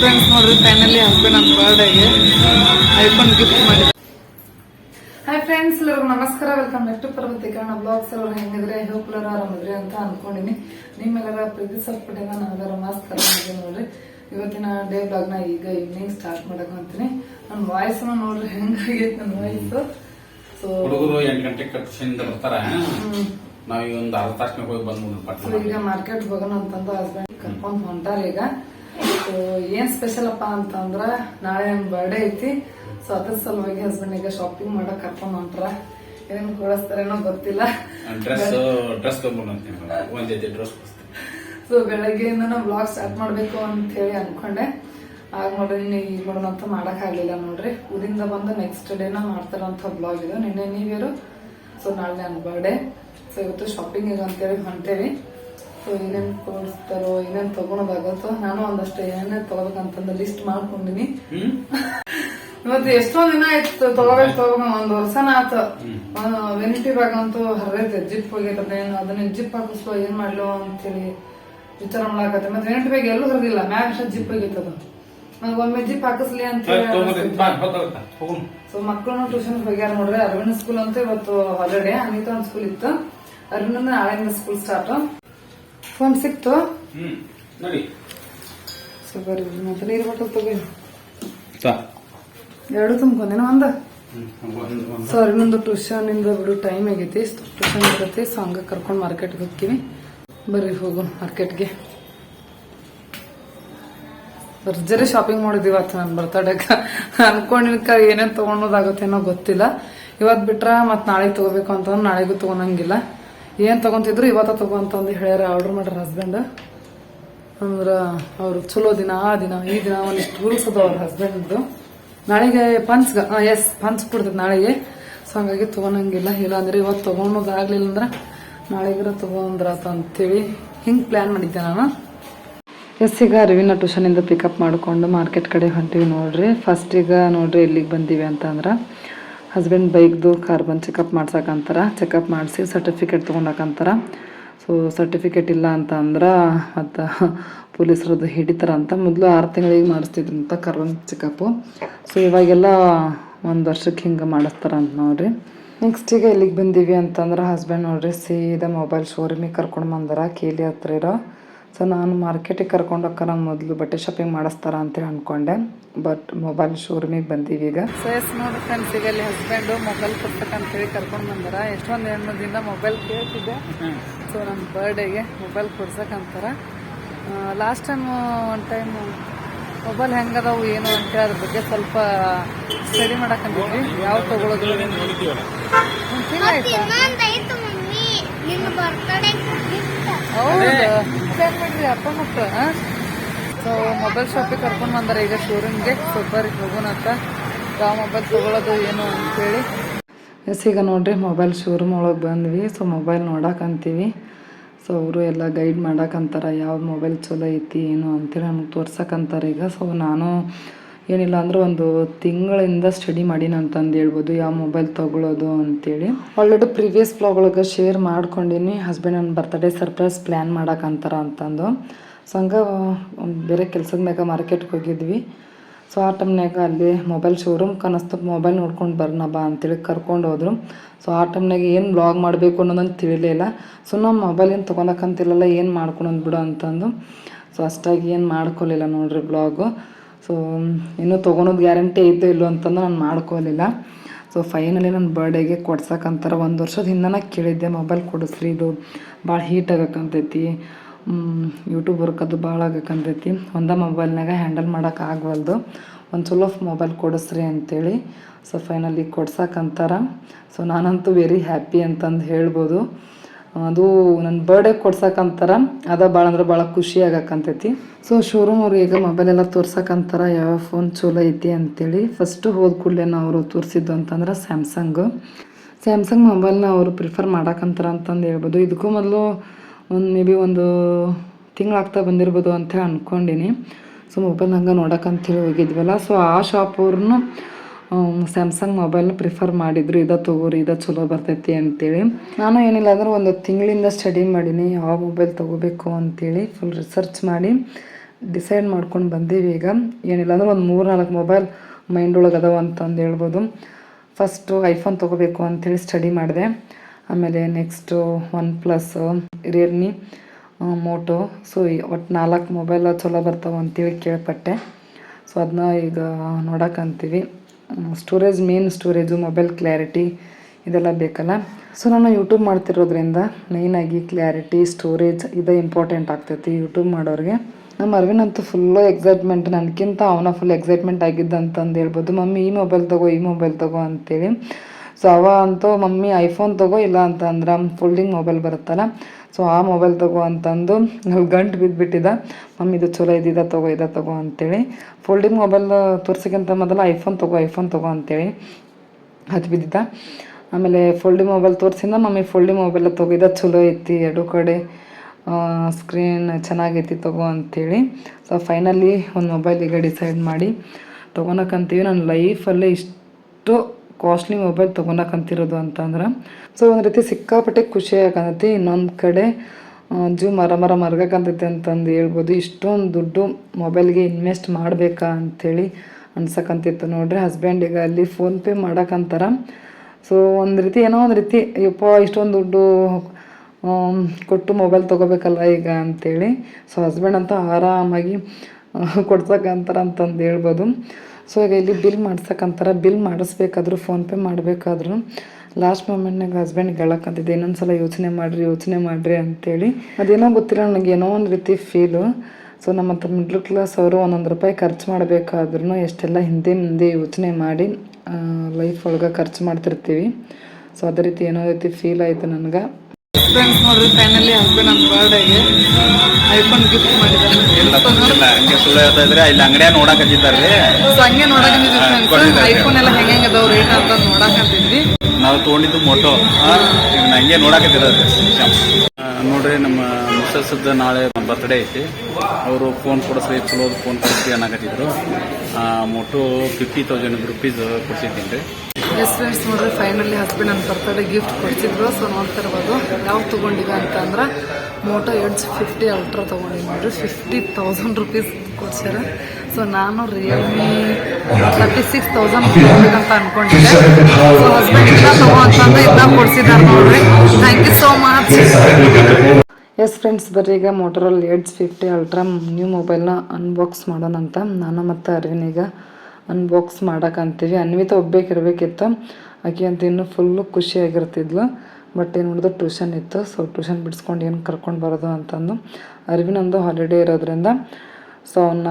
Friends ನೋಡ್ರಿ finally husband ನನ್ನ ಬರ್ಡೇಗೆ ಐಫೋನ್ ಗಿಫ್ಟ್ ಮಾಡಿ ಹಾಯ್ ಫ್ರೆಂಡ್ಸ್ ಎಲ್ಲರಿಗೂ ನಮಸ್ಕಾರ. Welcome back to Parvati Kannada vlogs ಅವ್ರು ಹೆಂಗಿದ್ರೆ ಹೋಪ್ ಎಲ್ಲರೂ ಆರಾಮಿದ್ರಿ ಅಂತ ಅನ್ಕೊಂಡಿನಿ. ನಿಮ್ಮೆಲ್ಲರ ಪ್ರೀತಿ ಸಲ್ಪಟ್ಟಿನ ನಾವೆಲ್ಲರ ಮಾಸ್ಕ್ ಆರಾಮಿದ್ವಿ ನೋಡ್ರಿ. ಇವತ್ತಿನ ಡೇ ಬ್ಲಾಗ್ನ ಈಗ ಈವ್ನಿಂಗ್ ಸ್ಟಾರ್ಟ್ ಮಾಡಕ್ ಅಂತೀನಿ ನನ್ನ ವಾಯ್ಸ್ ನೋಡ್ರಿ ಹೆಂಗಾಗೈತೆ ನನ್ನ ವಾಯ್ಸ್ ಸೊ ಹುಡುಗರು ಎಂಟು ಗಂಟೆ ಕಟ್ಸಿಂದ ಬರ್ತಾರ. ನಾವ್ ಈಗ ಒಂದು ಅರ್ಧ ತಾಸ್ನಾಗ ಹೋಗಿ ಬಂದ್ಬಿಡ್ರಿ ಈಗ ಮಾರ್ಕೆಟ್ ಹೋಗೋಣ ಅಂತಂದು ಹಸ್ಬೆಂಡ್ ಕರ್ಕೊಂಡ್ ಹೊಂಟಾರ ಈಗ. ಸೊ ಏನ್ ಸ್ಪೆಷಲ್ ಅಪ್ಪ ಅಂತಂದ್ರ ನಾಳೆ ನನ್ ಬರ್ಡೇ ಐತಿ. ಸೊ ಅದ್ರ ಸಲುವಾಗಿ ಹಸ್ಬೆಂಡ್ ಈಗ ಶಾಪಿಂಗ್ ಮಾಡಕ್ ಕರ್ಕೊಂಡ್ ಹೊಂಟ್ರ. ಏನೇನ್ ಕೊಡಸ್ತಾರೇನೋ ಗೊತ್ತಿಲ್ಲ. ಸೊ ಬೆಳಗ್ಗೆಯಿಂದ ನಾವು ಬ್ಲಾಗ್ ಸ್ಟಾರ್ಟ್ ಮಾಡ್ಬೇಕು ಅಂತ ಹೇಳಿ ಅನ್ಕೊಂಡೆ. ಆಗ ನೋಡ್ರಿ ನೀನು ಈಗ ಮಾಡೋಣ ಅಂತ ಮಾಡಕ್ ಆಗ್ಲಿಲ್ಲ ನೋಡ್ರಿ. ಊರಿಂದ ಬಂದು ನೆಕ್ಸ್ಟ್ ಡೇನ ಮಾಡ್ತಾರಂತ ಬ್ಲಾಗ್ ಇದು. ನಿನ್ನೆ ನೀವೇರು ಸೊ ನಾಳೆ ನನ್ನ ಬರ್ಡೇ ಸೊ ಇವತ್ತು ಶಾಪಿಂಗ್ ಇದು ಅಂತೇಳಿ ಹೊಂಟೇವಿ. ಸೊ ಏನೇನು ಕೊಡಿಸ್ತಾರೋ ಏನೇನು ತಗೊಳೋದಾಗತ್ತೋ ನಾನು ಒಂದಷ್ಟು ಏನೇನು ತಗೋಬೇಕಂತಂದು ಲಿಸ್ಟ್ ಮಾಡ್ಕೊಂಡಿನಿ. ಮತ್ತೆ ಎಷ್ಟೋ ಎಷ್ಟೊಂದ್ ದಿನ ಆಯ್ತು ತಗೋಬೇಕು ತಗೋಬೇಕು ಒಂದ್ ವರ್ಷನ ಆತ. ವೆನಿಟಿ ಬ್ಯಾಗ್ ಅಂತೂ ಹರಿದೈತೆ ಜಿಪ್ ಹೋಗಿರ್ತದೆ ಅದನ್ನ ಜಿಪ್ ಹಾಕಿಸ್ಲೋ ಏನ್ ಮಾಡ್ಲೋ ಅಂತೇಳಿ ವಿಚಾರ ಮಾಡಾಕತ್ತೆ. ಮತ್ತೆ ವೆನಿಟಿ ಬ್ಯಾಗ್ ಎಲ್ಲೂ ಹರಿದಿಲ್ಲ ಮ್ಯಾಗ ಜಿಪ್ ನನಗ್ ಒಮ್ಮೆ ಜಿಪ್ ಹಾಕಿಸ್ಲಿ ಅಂತ ಸೊ ಮಕ್ಕಳನ್ನು ಟ್ಯೂಷನ್ ಹೋಗ್ಯಾರ ನೋಡ್ರಿ ಅರವಿಂದ ಸ್ಕೂಲ್ ಅಂತ ಇವತ್ತು ಹಾಲಿಡೇ ಅನಿತಾ ಒಂದ್ ಸ್ಕೂಲ್ ಇತ್ತು. ಅರವಿಂದ ನಾಳೆಯಿಂದ ಸ್ಕೂಲ್ ಸ್ಟಾರ್ಟ್ ಫೋನ್ ಸಿಕ್ತು? ಸೊ ಬರ್ರಿ ಮತ್ತೆ ನೀರು ಬಾಟಲ್ ತಗೋ. ಎರಡು ತುಂಬ್ಕೊಂದೇನೋ ಒಂದ? ಸರ್ ಇನ್ನೊಂದು ಟ್ಯೂಷನ್ ಇಂದ ಬಿಡು ಟೈಮ್ ಆಗೈತಿ. ಟ್ಯೂಷನ್ ಇರತ್ತೆ ಸೊ ಹಂಗ ಕರ್ಕೊಂಡು ಮಾರ್ಕೆಟ್ಗೆ ಹೋಗ್ತೀವಿ. ಬರ್ರಿ ಹೋಗು ಮಾರ್ಕೆಟ್ಗೆ ಭರ್ಜರಿ ಶಾಪಿಂಗ್ ಮಾಡಿದೀವಿ ಇವತ್ತು ನಾನು ಅನ್ಕೊಂಡಿನ ಅನ್ಕೊಂಡಿನ್ಕ ಏನೇನ್ ತಗೊಂಡೋದಾಗತ್ತೇನೋ ಗೊತ್ತಿಲ್ಲ. ಇವತ್ ಬಿಟ್ರ ಮತ್ ನಾಳೆ ತಗೋಬೇಕು ಅಂತಂದ್ರೆ ನಾಳೆಗೂ ತಗೊಳಂಗಿಲ್ಲ ಏನ್ ತಗೊಂತಿದ್ರು ಇವತ್ತ ತಗೋ ಅಂತಂದು ಹೇಳ್ಯಾರ ಆರ್ಡರ್ ಮಾಡ್ಯಾರ ಹಸ್ಬೆಂಡ್ ಅಂದ್ರ ಅವರು ಚಲೋ ದಿನ, ಆ ದಿನ, ಈ ದಿನ ಒಂದಿಷ್ಟು ರೂಲ್ಸ್ ಅದಾವ ಅವ್ರ ಹಸ್ಬೆಂಡ್ದು ನಾಳೆಗೆ ಪಂಚ್ ಎಸ್ ಪಂಚ್ ಕೊಡ್ತದೆ ನಾಳೆಗೆ. ಸೊ ಹಂಗಾಗಿ ತಗೊಳಂಗಿಲ್ಲ. ಇಲ್ಲ ಅಂದ್ರೆ ಇವತ್ತು ತಗೊಳೋದಾಗ್ಲಿಲ್ಲ ಅಂದ್ರ ನಾಳೆಗಿರ ತಗೊಂಡ್ರಾತ ಅಂತೇಳಿ ಹಿಂಗ್ ಪ್ಲಾನ್ ಮಾಡಿದ್ದೆ ನಾನು. ಎಸ್ ಈಗ ಅರಿವಿನ ಟ್ಯೂಷನಿಂದ ಪಿಕಪ್ ಮಾಡಿಕೊಂಡು ಮಾರ್ಕೆಟ್ ಕಡೆ ಹೊಂಟಿವಿ ನೋಡ್ರಿ. ಫಸ್ಟ್ ಈಗ ನೋಡ್ರಿ ಎಲ್ಲಿಗೆ ಬಂದೀವಿ ಅಂತಂದ್ರೆ ಹಸ್ಬೆಂಡ್ ಬೈಕ್ದು ಕಾರ್ಬನ್ ಚೆಕಪ್ ಮಾಡ್ಸಕ್ಕಂತಾರ ಚೆಕಪ್ ಮಾಡಿಸಿ ಸರ್ಟಿಫಿಕೇಟ್ ತೊಗೊಂಡಕ್ಕಂತಾರ ಸೊ ಸರ್ಟಿಫಿಕೇಟ್ ಇಲ್ಲ ಅಂತ ಅಂದ್ರೆ ಮತ್ತು ಪೊಲೀಸರದ್ದು ಹಿಡಿತಾರ ಅಂತ ಮೊದಲು ಆರು ತಿಂಗಳಿಗೆ ಅಂತ ಕಾರ್ಬನ್ ಚೆಕಪ್ಪು ಸೊ ಇವಾಗೆಲ್ಲ ಒಂದು ವರ್ಷಕ್ಕೆ ಹಿಂಗೆ ಮಾಡಿಸ್ತಾರ ಅಂತ ನೋಡ್ರಿ. ನೆಕ್ಸ್ಟ್ ಈಗ ಎಲ್ಲಿಗೆ ಬಂದೀವಿ ಅಂತಂದ್ರೆ ಹಸ್ಬೆಂಡ್ ನೋಡ್ರಿ, ಸೀದಾ ಮೊಬೈಲ್ ಶೋರೂಮಿಗೆ ಕರ್ಕೊಂಡು ಬಂದಾರ, ಕೇಲಿ ಹತ್ರ ಇರೋ. ಸೊ ನಾನು ಮಾರ್ಕೆಟಿಗೆ ಕರ್ಕೊಂಡು ಹೋಗ್ಕರ ಮೊದಲು ಬಟ್ಟೆ ಶಾಪಿಂಗ್ ಮಾಡಿಸ್ತಾರ ಅಂತೇಳಿ ಅನ್ಕೊಂಡೆ. ಬಟ್ ಮೊಬೈಲ್ ಶೋರೂಮಿಗೆ ಬಂದೀವಿ ಈಗ. ಸೊ ಎಸ್ ನೋಡಿ ಫ್ರೆಂಡ್ಸ್ ಈಗ ಅಲ್ಲಿ ಹಸ್ಬೆಂಡು ಮೊಬೈಲ್ ಕೊಡ್ಬೇಕಂತೇಳಿ ಕರ್ಕೊಂಡು ಬಂದಾರ. ಎಷ್ಟೊಂದು ದಿನ ಮೊಬೈಲ್ ಕೇಳ್ತಿದ್ದೆ. ಸೊ ನನ್ನ ಬರ್ಡೇಗೆ mobile ಕೊಡ್ಸಕ್ಕಂತಾರ last time one time mobile ಹೆಂಗದವು ಏನು ಅಂತ ಅದ್ರ ಬಗ್ಗೆ ಸ್ವಲ್ಪ ಸ್ಟಡಿ ಮಾಡಕ್ಕಂತೀವಿ ಯಾವ ತಗೊಳ್ಳೋದು ಒಂದ್ ತಿಂಗ್ಳಾಯ್ತಾ? ಇನ್ನೊಂದಾಯ್ತು ಮಮ್ಮಿ ಅಪ್ಪ ಸೊ ಮೊಬೈಲ್ ಶಾಪಿಗೆ ಕರ್ಕೊಂಡು ಬಂದಾರ ಈಗ ಶೋರೂಮ್ಗೆ. ಗೆ ಬರ್ರಿ ಹೋಗೋಣ ಅಂತ. ಯಾವ ಮೊಬೈಲ್ ತಗೊಳ್ಳೋದು ಏನು ಅಂತೇಳಿ ಎಸ್ ಈಗ ನೋಡ್ರಿ ಮೊಬೈಲ್ ಶೋರೂಮ್ ಒಳಗೆ ಬಂದ್ವಿ. ಸೊ ಮೊಬೈಲ್ ನೋಡಕ್ಕಂತೀವಿ ಸೊ ಅವರು ಎಲ್ಲ ಗೈಡ್ ಮಾಡಕ್ಕಂತಾರ ಯಾವ ಮೊಬೈಲ್ ಚಲೋ ಐತಿ ಏನು ಅಂತೇಳಿ ನಮ್ಗೆ ತೋರ್ಸಕ್ಕಂತಾರೆ ಈಗ. ಸೊ ನಾನು ಏನಿಲ್ಲ ಅಂದ್ರೆ ಒಂದು ತಿಂಗಳಿಂದ ಸ್ಟಡಿ ಮಾಡೀನಿ ಅಂತಂದು ಹೇಳ್ಬೋದು. ಯಾವ ಮೊಬೈಲ್ ತಗೊಳ್ಳೋದು ಅಂತೇಳಿ. ಆಲ್ರೆಡಿ ಪ್ರೀವಿಯಸ್ ಬ್ಲಾಗ್ ಒಳಗೆ ಶೇರ್ ಮಾಡ್ಕೊಂಡಿನಿ ಹಸ್ಬೆಂಡ್ ನನ್ನ ಬರ್ತಡೇ ಸರ್ಪ್ರೈಸ್ ಪ್ಲ್ಯಾನ್ ಮಾಡೋಕ್ಕಂತಾರ ಅಂತಂದು. ಸೊ ಹಂಗೆ ಬೇರೆ ಕೆಲ್ಸದ ಮ್ಯಾಗ ಮಾರ್ಕೆಟ್ಗೆ ಹೋಗಿದ್ವಿ. ಸೊ ಆ ಟೈಮ್ನಾಗ ಅಲ್ಲಿ ಮೊಬೈಲ್ ಶೋರೂಮ್ ಕನಸ್ತು. ಮೊಬೈಲ್ ನೋಡ್ಕೊಂಡು ಬರ್ನ ಬಾ ಅಂತೇಳಿ ಕರ್ಕೊಂಡು ಹೋದ್ರು. ಸೊ ಆ ಟೈಮ್ನಾಗ ಏನು ಬ್ಲಾಗ್ ಮಾಡಬೇಕು ಅನ್ನೋದಂತ ತಿಳಿಲಿಲ್ಲ ಸೊ ನಾವು ಮೊಬೈಲ್ ಏನು ತೊಗೊಳಕ್ಕಂತಿಲ್ಲಲ್ಲ ಏನು ಮಾಡ್ಕೊಳೋದು ಬಿಡು ಅಂತಂದು. ಸೊ ಅಷ್ಟಾಗಿ ಏನು ಮಾಡ್ಕೊಲಿಲ್ಲ ನೋಡ್ರಿ ಬ್ಲಾಗು ಸೊ ಇನ್ನೂ ತೊಗೊಳೋದು ಗ್ಯಾರಂಟಿ ಐತೋ ಇಲ್ಲೋ ಅಂತಂದು ನಾನು ಮಾಡ್ಕೊಲಿಲ್ಲ. ಸೊ ಫೈನಲಿ ನನ್ನ ಬರ್ಡೇಗೆ ಕೊಡ್ಸಕ್ಕಂತಾರೆ ಒಂದು ವರ್ಷದ ಹಿಂದೆ ಕೇಳಿದ್ದೆ ಮೊಬೈಲ್ ಕೊಡಿಸ್ರಿ ಇದು ಭಾಳ ಹೀಟ್ ಆಗಕ್ಕಂತೈತಿ ಯೂಟ್ಯೂಬ್ ಅದು ಭಾಳ ಆಗಕ್ಕಂತೈತಿ ಒಂದೇ ಮೊಬೈಲ್ನಾಗ ಹ್ಯಾಂಡಲ್ ಮಾಡೋಕೆ ಆಗವಲ್ದು. ಒಂದು ಚಲೋ ಮೊಬೈಲ್ ಕೊಡಿಸ್ರಿ ಅಂತೇಳಿ. ಸೊ ಫೈನಲಿ ಕೊಡ್ಸಕ್ಕಂತಾರೆ ಸೊ ನಾನಂತೂ ವೆರಿ ಹ್ಯಾಪಿ ಅಂತಂದು ಹೇಳ್ಬೋದು. ಅದು ನನ್ನ ಬರ್ಡೇ ಕೊಡ್ಸಕ್ಕಂತಾರ ಅದ ಭಾಳ ಅಂದ್ರೆ ಭಾಳ ಖುಷಿ ಆಗಕ್ಕಂತೈತಿ ಸೊ ಶೋರೂಮ್ ಅವ್ರಿಗೆ ಈಗ ಮೊಬೈಲ್ ಎಲ್ಲ ತೋರ್ಸಕ್ಕಂತಾರ ಯಾವ ಫೋನ್ ಚಲೋ ಐತಿ ಅಂತೇಳಿ. ಫಸ್ಟು ಹೋದ ಕೂಡಲೇ ಅವರು ತೋರಿಸಿದ್ದು ಅಂತಂದ್ರೆ ಸ್ಯಾಮ್ಸಂಗ್ ಸ್ಯಾಮ್ಸಂಗ್ ಮೊಬೈಲ್ನ ಅವರು ಪ್ರಿಫರ್ ಮಾಡಕ್ಕಂತಾರ ಅಂತಂದು ಹೇಳ್ಬೋದು. ಇದಕ್ಕೂ ಮೊದಲು ಒಂದು ಮೇ ಬಿ ಒಂದು ತಿಂಗಳಾಗ್ತಾ ಬಂದಿರ್ಬೋದು ಅಂತ ಹೇಳಿ ಅಂದ್ಕೊಂಡಿನಿ ಸೊ ಮೊಬೈಲ್ ಹಂಗೆ ನೋಡಕ್ಕಂತೇಳಿ ಹೋಗಿದ್ವಲ್ಲ. ಸೊ ಆ ಶಾಪ್ ಅವ್ರನ್ನು ಸ್ಯಾಮ್ಸಂಗ್ ಮೊಬೈಲ್ನ ಪ್ರಿಫರ್ ಮಾಡಿದ್ರು, ಇದ ತಗೋರಿ, ಇದ ಚಲೋ ಬರ್ತೈತಿ ಅಂತೇಳಿ. ನಾನು ಏನಿಲ್ಲ ಅಂದ್ರೆ ಒಂದು ತಿಂಗಳಿಂದ ಸ್ಟಡಿ ಮಾಡೀನಿ, ಯಾವ ಮೊಬೈಲ್ ತಗೋಬೇಕು ಅಂತೇಳಿ ಫುಲ್ ರಿಸರ್ಚ್ ಮಾಡಿ ಡಿಸೈಡ್ ಮಾಡ್ಕೊಂಡು ಬಂದೀವಿ ಈಗ. ಏನಿಲ್ಲ ಅಂದ್ರೆ ಒಂದು ಮೂರು ನಾಲ್ಕು ಮೊಬೈಲ್ ಮೈಂಡ್ ಒಳಗೆ ಅದಾವ ಅಂತಂದು ಹೇಳ್ಬೋದು. ಫಸ್ಟು ಐಫೋನ್ ತೊಗೋಬೇಕು ಅಂತೇಳಿ ಸ್ಟಡಿ ಮಾಡಿದೆ. ಆಮೇಲೆ next OnePlus Realme Moto so ಒಟ್ಟು ನಾಲ್ಕು ಮೊಬೈಲ್ ಚಲೋ ಬರ್ತಾವೆ ಅಂತೇಳಿ ಕೇಳ್ಪಟ್ಟೆ. ಸೊ ಅದನ್ನ ಈಗ ನೋಡಕ್ಕಂತೀವಿ storage main storage mobile clarity ಇದೆಲ್ಲ ಬೇಕಲ್ಲ? ಸೊ ನಾನು ಯೂಟ್ಯೂಬ್ ಮಾಡ್ತಿರೋದ್ರಿಂದ ಮೇಯ್ನಾಗಿ ಕ್ಲಾರಿಟಿ ಸ್ಟೋರೇಜ್ ಇದು ಇಂಪಾರ್ಟೆಂಟ್ ಆಗ್ತೈತಿ ಯೂಟ್ಯೂಬ್ ಮಾಡೋರಿಗೆ. ನಮ್ಮ ಅರವಿಂದ್ ಅಂತೂ ಫುಲ್ಲು ಎಕ್ಸೈಟ್ಮೆಂಟ್ ನನಗಿಂತ ಅವನ ಫುಲ್ ಎಕ್ಸೈಟ್ಮೆಂಟ್ ಆಗಿದ್ದ ಅಂತಂದು ಹೇಳ್ಬೋದು. ಮಮ್ಮಿ, ಈ ಮೊಬೈಲ್ ತಗೋ, ಈ ಮೊಬೈಲ್ ತಗೋ ಅಂತೇಳಿ. ಸೊ ಅವ ಅಂತೂ, ಮಮ್ಮಿ ಐಫೋನ್ ತಗೋ, ಇಲ್ಲ ಅಂತಂದ್ರೆ ಫೋಲ್ಡಿಂಗ್ ಮೊಬೈಲ್ ಬರುತ್ತಲ್ಲ? ಸೊ ಆ ಮೊಬೈಲ್ ತಗೋ ಅಂತಂದು ನಾವು ಗಂಟು ಬಿದ್ದುಬಿಟ್ಟಿದ್ದ ಮಮ್ಮಿ, ಇದು ಚಲೋ ಇದ್ದಿದ ತಗೋ, ಇದ ತಗೋ ಅಂತೇಳಿ. ಫೋಲ್ಡಿಂಗ್ ಮೊಬೈಲ್ ತೋರ್ಸೋಕ್ಕಿಂತ ಮೊದಲು ಐಫೋನ್ ತಗೋ ಐಫೋನ್ ತಗೋ ಅಂತೇಳಿ. ಹತ್ತು ಬಿದ್ದಿದ್ದ ಆಮೇಲೆ ಫೋಲ್ಡಿಂಗ್ ಮೊಬೈಲ್ ತೋರಿಸಿಂದ, ಮಮ್ಮಿ ಫೋಲ್ಡಿಂಗ್ ಮೊಬೈಲ್ ತಗೋದ ಚಲೋ ಐತಿ, ಎರಡು ಕಡೆ ಸ್ಕ್ರೀನ್ ಚೆನ್ನಾಗೈತಿ ತಗೋ ಅಂಥೇಳಿ ಸೊ ಫೈನಲಿ ಒಂದು ಮೊಬೈಲ್ ಈಗ ಡಿಸೈಡ್ ಮಾಡಿ ತೊಗೊಳಕಂತೀವಿ ನನ್ನ ಲೈಫಲ್ಲೇ ಇಷ್ಟು ಕಾಸ್ಟ್ಲಿ ಮೊಬೈಲ್ ತೊಗೊಳಕಂತಿರೋದು ಅಂತಂದ್ರೆ ಸೊ ಒಂದು ರೀತಿ ಸಿಕ್ಕಾಪಟ್ಟೆ ಖುಷಿ ಆಗತ್ತೆ. ಇನ್ನೊಂದು ಕಡೆ ಜೂ ಮರ ಮರ ಮರಗಕ್ಕಂತೈತೆ ಅಂತಂದು ಹೇಳ್ಬೋದು. ಇಷ್ಟೊಂದು ದುಡ್ಡು ಮೊಬೈಲ್ಗೆ ಇನ್ವೆಸ್ಟ್ ಮಾಡಬೇಕಾ ಅಂಥೇಳಿ ಅನ್ಸಕ್ಕಂತಿತ್ತು ನೋಡ್ರಿ. ಹಸ್ಬೆಂಡಿಗೆ ಅಲ್ಲಿ ಫೋನ್ಪೇ ಮಾಡಕ್ಕಂತಾರ ಸೊ ಒಂದು ರೀತಿ ಏನೋ ಒಂದು ರೀತಿ, ಯಪ್ಪ, ಇಷ್ಟೊಂದು ದುಡ್ಡು ಕೊಟ್ಟು ಮೊಬೈಲ್ ತೊಗೋಬೇಕಲ್ಲ ಈಗ ಅಂತೇಳಿ. ಸೊ ಹಸ್ಬೆಂಡ್ ಅಂತ ಆರಾಮಾಗಿ ಕೊಡ್ಸಕ್ಕಂತಾರ ಅಂತಂದು ಹೇಳ್ಬೋದು. ಸೊ ಈಗ ಇಲ್ಲಿ ಬಿಲ್ ಮಾಡ್ಸಕ್ಕಂತಾರ ಬಿಲ್ ಮಾಡಿಸ್ಬೇಕಾದ್ರೂ ಫೋನ್ಪೇ ಮಾಡಬೇಕಾದ್ರೂ ಲಾಸ್ಟ್ ಮೂಮೆಂಟ್ನಾಗ ಹಸ್ಬೆಂಡ್ ಹೇಳಕ್ಕಂತಿದ್ದೆ, ಇನ್ನೊಂದ್ಸಲ ಯೋಚನೆ ಮಾಡಿರಿ ಯೋಚನೆ ಮಾಡಿರಿ ಅಂತೇಳಿ. ಅದೇನೋ ಗೊತ್ತಿಲ್ಲ, ನನಗೆ ಏನೋ ಒಂದು ರೀತಿ ಫೀಲು ಸೊ ನಮ್ಮ ಹತ್ರ ಮಿಡ್ಲ್ ಕ್ಲಾಸ್ ಅವರು ಒಂದೊಂದು ರೂಪಾಯಿ ಖರ್ಚು ಮಾಡಬೇಕಾದ್ರೂ ಎಷ್ಟೆಲ್ಲ ಹಿಂದೆ ಮುಂದೆ ಯೋಚನೆ ಮಾಡಿ ಲೈಫ್ ಒಳಗೆ ಖರ್ಚು ಮಾಡ್ತಿರ್ತೀವಿ. ಸೊ ಅದೇ ರೀತಿ ಏನೋ ರೀತಿ ಫೀಲ್ ಆಯಿತು ನನಗೆ. ಫ್ರೆಂಡ್ಸ್ ನೋಡ್ರಿ ಫೈನಲಿ ಹಸ್ಬೆಂಡ್ ನನ್ನ ಬರ್ಡೇಗೆ ಐಫೋನ್ ಗಿಫ್ಟ್ ಮಾಡಿದ್ದಾರೆ. ಇಲ್ಲ ಇಲ್ಲ ಹಂಗೆ ಸುಳ್ಳು ಹೇಳ್ತಾ ಇದ್ರೆ ಇಲ್ಲಿ ಅಂಗಡಿಯಾಗ ನೋಡಕತ್ತಿದ್ದಾರೆ ಸೊ ಹಂಗೆ ನೋಡಕಂತಿದ್ವಿ ಫ್ರೆಂಡ್ಸ್ ಐಫೋನ್ ಎಲ್ಲ ಹೆಂಗೆ ಹೆಂಗೆ ಅದಾವ ರೇಟ್ ಅಂತ ನೋಡಕಂತಿದ್ವಿ ನಾವು ತಗೊಂಡಿದ್ದು ಮೋಟೋ ಈಗ ನಂಗೆ ನೋಡಕತ್ತಿರೋದು ನೋಡ್ರಿ, ನಮ್ಮ ಮಿಸ್ಸಸ್ದ ನಾಳೆ ಬರ್ತ್ಡೇ ಐತಿ. ಅವರು ಫೋನ್ ಕೊಡಿಸ್ರಿ, ಚಲೋ ಫೋನ್ ಕೊಡಿಸ್ರಿ ಅನ್ನಕತ್ತಿದ್ರು. ಮೋಟೋ ಫಿಫ್ಟಿ ತೌಸಂಡ್ ರುಪೀಸ್ ಕೊಡ್ಸಿದ್ದೀನಿ ರೀ. ಎಸ್ ಫ್ರೆಂಡ್ಸ್ ನೋಡ್ರಿ ಫೈನಲಿ ಹಸ್ಬೆಂಡ್ ನನ್ನ ಬರ್ತಡೇ ಗಿಫ್ಟ್ ಕೊಡ್ತಿದ್ರು ಸೊ ನೋಡ್ತಿರ್ಬೋದು ಯಾವ್ದು ತೊಗೊಂಡಿವಿ ಅಂತಂದ್ರೆ ಮೋಟೋ ಎಡ್ಸ್ ಫಿಫ್ಟಿ ಅಲ್ಟ್ರಾ ತೊಗೊಂಡಿವಿ ನೋಡ್ರಿ. ಫಿಫ್ಟಿ ತೌಸಂಡ್ ರುಪೀಸ್ ಕೊಡ್ಸ್ಯಾರ. ಸೊ ನಾನು ರಿಯಲ್ಮಿ ತರ್ಟಿ ಸಿಕ್ಸ್ ತೌಸಂಡ್ ಅಂತ ಅನ್ಕೊಂಡಿದ್ದೆ. ಸೊ ಹಸ್ಬೆಂಡ್ ಇದ್ದ ತಗೋ ಅಂತಂದ್ರೆ ಕೊಡ್ಸಿದ್ದಾರೆ ನೋಡ್ರಿ. Thank you so much yes friends ಬರ್ರಿ ಈಗ ಮೋಟರಲ್ಲಿ ಎಡ್ಸ್ ಫಿಫ್ಟಿ ಅಲ್ಟ್ರಾ ನ್ಯೂ ಮೊಬೈಲ್ನ ಅನ್ಬಾಕ್ಸ್ ಮಾಡೋಣ ಅಂತ. ನಾನು ಮತ್ತು ಅರವಿನ್ ಈಗ ಅನ್ಬಾಕ್ಸ್ ಮಾಡೋಕ್ಕಂತೀವಿ ಅನ್ವಿತ ಒಬ್ಬೇಕಿರಬೇಕಿತ್ತು. ಆಕೆ ಅಂತ ಇನ್ನೂ ಫುಲ್ಲು ಖುಷಿಯಾಗಿರ್ತಿದ್ಲು. ಬಟ್ ಏನು ಮಾಡಿದ್ರು ಟ್ಯೂಷನ್ ಇತ್ತು. ಸೊ ಟ್ಯೂಷನ್ ಬಿಡಿಸ್ಕೊಂಡು ಏನು ಕರ್ಕೊಂಡು ಬರೋದು ಅಂತಂದು. ಅರವಿಂದ್ ಹಾಲಿಡೇ ಇರೋದ್ರಿಂದ ಸೊ ಅವನ್ನ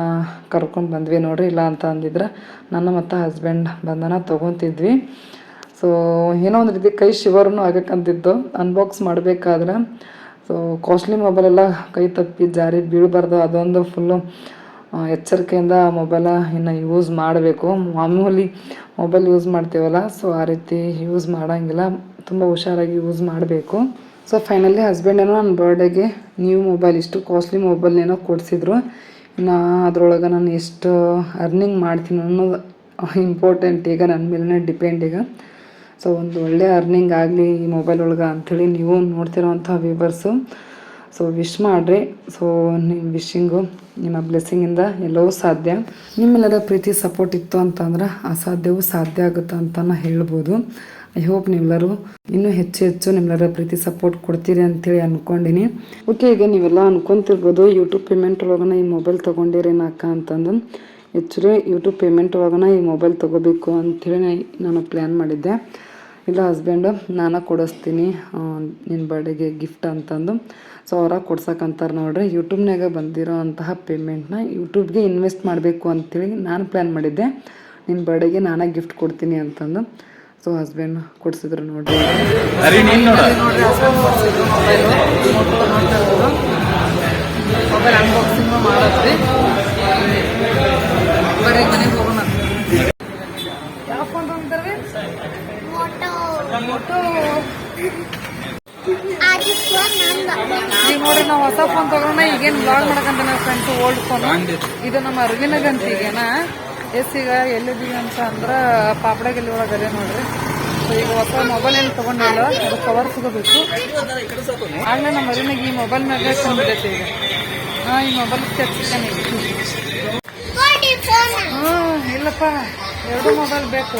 ಕರ್ಕೊಂಡು ಬಂದ್ವಿ ನೋಡ್ರಿ. ಇಲ್ಲ ಅಂತ ಅಂದಿದ್ರೆ ನಾನು ಮತ್ತು ಹಸ್ಬೆಂಡ್ ಬಂದನ ತೊಗೊತಿದ್ವಿ. ಸೊ ಏನೋ ಒಂದು ರೀತಿ ಕೈ ಶಿವರ್ನು ಆಗಕ್ಕಂತಿತ್ತು. ಅನ್ಬಾಕ್ಸ್ ಮಾಡಬೇಕಾದ್ರೆ. ಸೊ ಕಾಸ್ಟ್ಲಿ ಮೊಬೈಲೆಲ್ಲ ಕೈ ತಪ್ಪಿ ಜಾರಿ ಬೀಳಬಾರ್ದು. ಅದೊಂದು ಫುಲ್ಲು ಎಚ್ಚರಿಕೆಯಿಂದ ಮೊಬೈಲ ಇನ್ನು ಯೂಸ್ ಮಾಡಬೇಕು. ಮಾಮೂಲಿ ಮೊಬೈಲ್ ಯೂಸ್ ಮಾಡ್ತೀವಲ್ಲ ಸೊ ಆ ರೀತಿ ಯೂಸ್ ಮಾಡೋಂಗಿಲ್ಲ. ತುಂಬ ಹುಷಾರಾಗಿ ಯೂಸ್ ಮಾಡಬೇಕು. ಸೊ ಫೈನಲಿ ಹಸ್ಬೆಂಡ್ ಏನೋ ನನ್ನ ಬರ್ಡೇಗೆ ನ್ಯೂ ಮೊಬೈಲ್ ಇಷ್ಟು ಕಾಸ್ಟ್ಲಿ ಮೊಬೈಲ್ ಏನೋ ಕೊಡಿಸಿದ್ರು. ಇನ್ನು ಅದರೊಳಗೆ ನಾನು ಎಷ್ಟು ಅರ್ನಿಂಗ್ ಮಾಡ್ತೀನಿ ಅನ್ನೋದು ಇಂಪಾರ್ಟೆಂಟ್ ಈಗ ನನ್ನ ಮೇಲೇ ಡಿಪೆಂಡ್ ಈಗ. ಸೊ ಒಂದು ಒಳ್ಳೆ ಅರ್ನಿಂಗ್ ಆಗಲಿ ಈ ಮೊಬೈಲ್ ಒಳಗೆ ಅಂಥೇಳಿ ನೀವು ನೋಡ್ತಿರೋವಂಥ ವ್ಯೂವರ್ಸು ಸೊ ವಿಶ್ ಮಾಡಿರಿ. ಸೊ ನಿಮ್ಮ ವಿಶಿಂಗು ನಿಮ್ಮ ಬ್ಲೆಸ್ಸಿಂಗಿಂದ ಎಲ್ಲವೂ ಸಾಧ್ಯ. ನಿಮ್ಮೆಲ್ಲರ ಪ್ರೀತಿ ಸಪೋರ್ಟ್ ಇತ್ತು ಅಂತಂದ್ರೆ ಅಸಾಧ್ಯವೂ ಸಾಧ್ಯ ಆಗುತ್ತೆ ಅಂತ ನಾ ಹೇಳ್ಬೋದು. ಐ ಹೋಪ್ ನೀವೆಲ್ಲರೂ ಇನ್ನೂ ಹೆಚ್ಚು ಹೆಚ್ಚು ನಿಮ್ಮೆಲ್ಲರ ಪ್ರೀತಿ ಸಪೋರ್ಟ್ ಕೊಡ್ತೀರಿ ಅಂತೇಳಿ ಅಂದ್ಕೊಂಡಿನಿ ಓಕೆ ಈಗ ನೀವೆಲ್ಲ ಅಂದ್ಕೊಂತಿರ್ಬೋದು ಯೂಟ್ಯೂಬ್ ಪೇಮೆಂಟ್ ಒಳಗನ ಈ ಮೊಬೈಲ್ ತೊಗೊಂಡಿರೇನ ಅಕ್ಕ ಅಂತಂದು ಆ್ಯಕ್ಚುಲಿ ಯೂಟ್ಯೂಬ್ ಪೇಮೆಂಟ್ ಒಳಗನ ಈ ಮೊಬೈಲ್ ತೊಗೋಬೇಕು ಅಂಥೇಳಿ ನಾನು ಪ್ಲ್ಯಾನ್ ಮಾಡಿದ್ದೆ. ಇಲ್ಲ ಹಸ್ಬೆಂಡು ನಾನು ಕೊಡಿಸ್ತೀನಿ ನಿನ್ನ ಬರ್ಡೇಗೆ ಗಿಫ್ಟ್ ಅಂತಂದು. ಸೊ ಅವರ ಕೊಡ್ಸಕ್ಕಂತಾರೆ ನೋಡ್ರಿ. ಯೂಟ್ಯೂಬ್ನಾಗ ಬಂದಿರೋ ಅಂತಹ ಪೇಮೆಂಟ್ನ ಯೂಟ್ಯೂಬ್ಗೆ ಇನ್ವೆಸ್ಟ್ ಮಾಡಬೇಕು ಅಂತೇಳಿ ನಾನು ಪ್ಲ್ಯಾನ್ ಮಾಡಿದ್ದೆ. ನಿನ್ನ ಬರ್ಡೇಗೆ ನಾನೇ ಗಿಫ್ಟ್ ಕೊಡ್ತೀನಿ ಅಂತಂದು. ಸೊ ಹಸ್ಬೆಂಡ್ ಕೊಡಿಸಿದ್ರು ನೋಡ್ರಿ. ಮಾಡಿ ಮೊಬೈಲು ಅನ್ಬಾಕ್ಸಿಂಗ್ ಬ್ಲಾಗ್ ಮಾಡಕಂತ ನಾವು ಫ್ರೆಂಡ್ಸ್ ಓಲ್ಡ್ ಫೋನ್ ಇದು ನಮ್ಮ ಅರವಿನಗಂತ ಈಗೇನ ಎಸ್ ಈಗ ಎಲ್ಲಿದ್ದೀವಿ ಅಂತ ಅಂದ್ರೆ ಪಾಪಡಗಲ್ಲಿ ಒಳಗದೆ ನೋಡ್ರಿ. ಸೊ ಈಗ ಹೊಸ ಮೊಬೈಲ್ ಏನು ತಗೊಂಡಿಲ್ಲ ಅದು ಕವರ್ ತಗೋಬೇಕು. ಆಗಲೇ ನಮ್ಮ ಅರಿನಾಗ ಈ ಮೊಬೈಲ್ ಮ್ಯಾಗ ಕಂಡಿದ್ದೈತೆ ಈಗ. ಹಾಂ ಈ ಮೊಬೈಲ್ ಫೋನ್ ಹ್ಞೂ ಇಲ್ಲಪ್ಪ. ಎರಡು ಮೊಬೈಲ್ ಬೇಕು.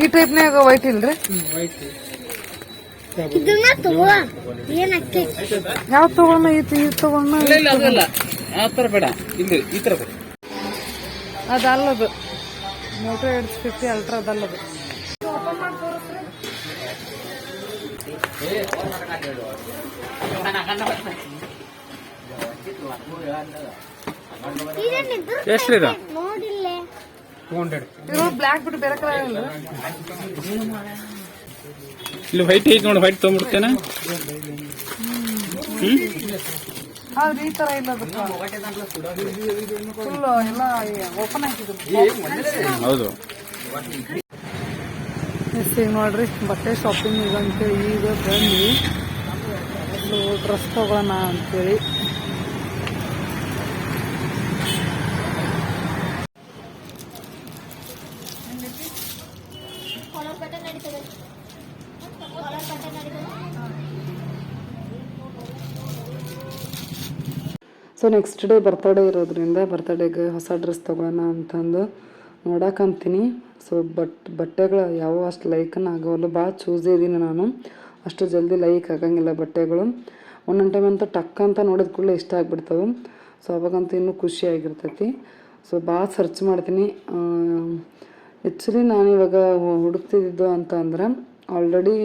ಈ ಟೈಪ್ನಾಗ ವೈಟ್ ಇಲ್ರಿ? ಇದನ್ನ ತಗೋ. ಏನಾಗ್ತೈತಿ ಯಾವ ಐತಿ ಇದು ತಗೊಂಡ ಇಲ್ಲ ಇಲ್ಲ ಅದಲ್ಲ. ಆ ಥರ ಬೇಡ. ಇಲ್ಲಿ ಈ ಥರ ಬೇಡ. ಅದಲ್ಲದು. ಮೋಟೋ ಏಟ್ ಫಿಫ್ಟಿ ಅಲ್ಟ್ರಾ ಅದಲ್ಲದು ಎಷ್ಟು ಇದು ಬ್ಲ್ಯಾಕ್ ಬಿಟ್ಟು ಬೇರೆ ಕಲರ್ ಇಲ್ಲ ಇಲ್ಲಿ ವೈಟ್ ಐತಿ ನೋಡಿ ವೈಟ್ ತೊಗೊಂಡ್ಬಿಡ್ತೇನೆ. ಹೌದು ಈ ತರ ಇಲ್ಲ ಫುಲ್ ಎಲ್ಲ ಓಪನ್ ಹೌದು. ಎಸ್ ಈಗ ನೋಡ್ರಿ ಬಟ್ಟೆ ಶಾಪಿಂಗ್ ಈಗ ಅಂತೇಳಿ ಈಗ ಬಂದ್ವಿ. ಡ್ರೆಸ್ ತಗೋಣ ಅಂತೇಳಿ ನೆಕ್ಸ್ಟ್ ಡೇ ಬರ್ತಡೇ ಇರೋದ್ರಿಂದ ಬರ್ತಡೇಗೆ ಹೊಸ ಡ್ರೆಸ್ ತೊಗೊಳೋಣ ಅಂತಂದು ನೋಡಕ್ಕಂತೀನಿ ಸೊ ಬಟ್ ಬಟ್ಟೆಗಳು ಯಾವ ಅಷ್ಟು ಲೈಕನ್ನು ಆಗೋಲ್ಲ ಭಾಳ ಚೂಸ್ ಇದ್ದೀನಿ ನಾನು. ಅಷ್ಟು ಜಲ್ದಿ ಲೈಕ್ ಆಗಂಗಿಲ್ಲ ಬಟ್ಟೆಗಳು. ಒಂದೊಂದು ಟೈಮ್ ಅಂತ ಟಕ್ ಅಂತ ನೋಡಿದ ಕೂಡಲೇ ಇಷ್ಟ ಆಗಿಬಿಡ್ತವೆ. ಸೊ ಅವಾಗಂತೂ ಇನ್ನೂ ಖುಷಿ ಆಗಿರ್ತೈತಿ. ಸೊ ಭಾಳ ಸರ್ಚ್ ಮಾಡ್ತೀನಿ. ಆ್ಯಕ್ಚುಲಿ ನಾನು ಹುಡುಕ್ತಿದ್ದು ಅಂತ ಅಂದ್ರೆ ಆಲ್ರೆಡಿ